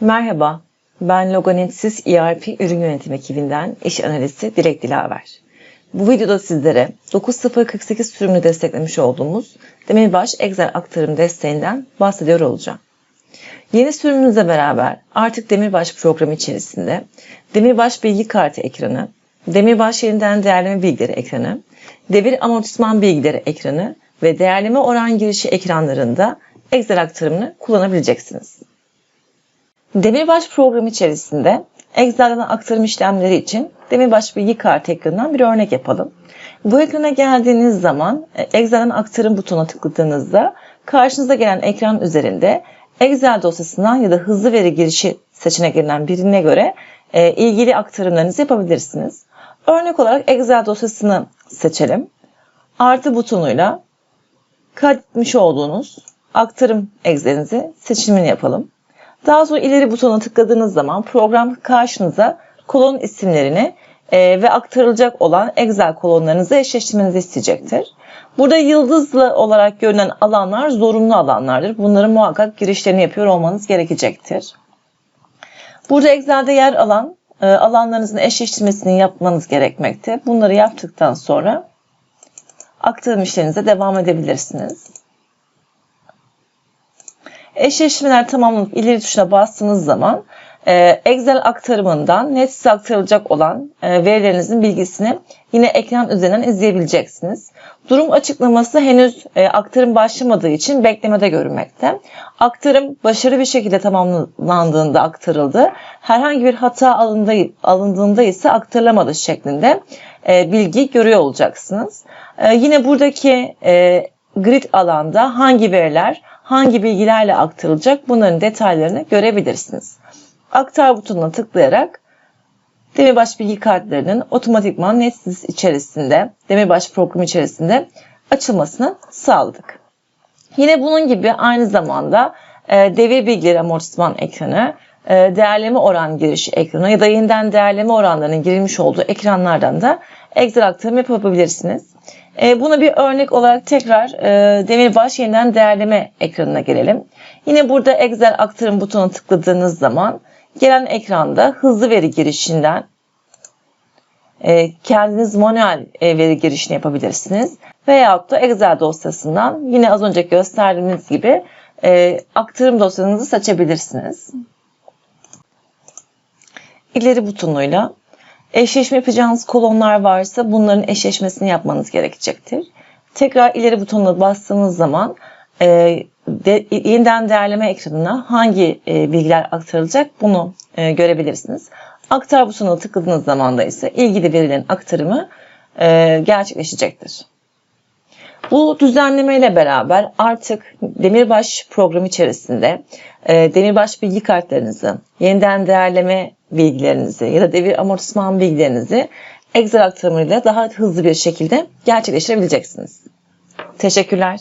Merhaba, ben Logonetsiz ERP ürün yönetimi ekibinden iş analisti Dilek Dilaver. Bu videoda sizlere 9048 sürümünü desteklemiş olduğumuz Demirbaş Excel aktarım desteğinden bahsediyor olacağım. Yeni sürümümüzle beraber artık Demirbaş programı içerisinde Demirbaş bilgi kartı ekranı, Demirbaş yeniden değerleme bilgileri ekranı, devir amortisman bilgileri ekranı ve değerleme oran girişi ekranlarında Excel aktarımını kullanabileceksiniz. Demirbaş programı içerisinde Excel'den aktarım işlemleri için Demirbaş bilgi kartı ekranından bir örnek yapalım. Bu ekrana geldiğiniz zaman Excel'den aktarım butonuna tıkladığınızda karşınıza gelen ekran üzerinde Excel dosyasından ya da hızlı veri girişi seçeneklerinden birine göre e, ilgili aktarımlarınızı yapabilirsiniz. Örnek olarak Excel dosyasını seçelim. Artı butonuyla kaydetmiş olduğunuz aktarım Excel'inizi seçimini yapalım. Daha sonra ileri butona tıkladığınız zaman program karşınıza kolon isimlerini e, ve aktarılacak olan Excel kolonlarınızı eşleştirmenizi isteyecektir. Burada yıldızlı olarak görünen alanlar zorunlu alanlardır. Bunların muhakkak girişlerini yapıyor olmanız gerekecektir. Burada Excel'de yer alan e, alanlarınızın eşleştirmesini yapmanız gerekmekte. Bunları yaptıktan sonra aktarım işlerinize devam edebilirsiniz. Eşleşmeler tamamlanıp ileri tuşuna bastığınız zaman e, Excel aktarımından net size aktarılacak olan e, verilerinizin bilgisini yine ekran üzerinden izleyebileceksiniz. Durum açıklaması henüz e, aktarım başlamadığı için beklemede görünmekte. Aktarım başarılı bir şekilde tamamlandığında aktarıldı. Herhangi bir hata alındığında ise aktarılamadı şeklinde bilgi görüyor olacaksınız. Yine buradaki grid alanda hangi veriler hangi bilgilerle aktarılacak bunların detaylarını görebilirsiniz. Aktar butonuna tıklayarak Demirbaş bilgi kartlarının otomatikman NetSys içerisinde, Demirbaş programı içerisinde açılmasını sağladık. Yine bunun gibi aynı zamanda e, devir bilgileri amortisman ekranı, değerleme oran girişi ekranı ya da yeniden değerleme oranlarının girilmiş olduğu ekranlardan da Excel aktarım yapabilirsiniz. E, buna bir örnek olarak tekrar e, Demirbaş yeniden değerleme ekranına gelelim. Yine burada Excel aktarım butonuna tıkladığınız zaman gelen ekranda hızlı veri girişinden e, kendiniz manuel e, veri girişini yapabilirsiniz. Veyahut da Excel dosyasından yine az önce gösterdiğimiz gibi e, aktarım dosyanızı seçebilirsiniz. İleri butonuyla Eşleşme yapacağınız kolonlar varsa bunların eşleşmesini yapmanız gerekecektir. Tekrar ileri butonuna bastığınız zaman e, de, yeniden değerleme ekranına hangi e, bilgiler aktarılacak bunu e, görebilirsiniz. Aktar butonuna tıkladığınız zaman da ise ilgili verilerin aktarımı e, gerçekleşecektir. Bu düzenleme ile beraber artık Demirbaş programı içerisinde e, Demirbaş bilgi kartlarınızı, yeniden değerleme bilgilerinizi ya da devir amortisman bilgilerinizi Excel aktarımıyla daha hızlı bir şekilde gerçekleştirebileceksiniz. Teşekkürler.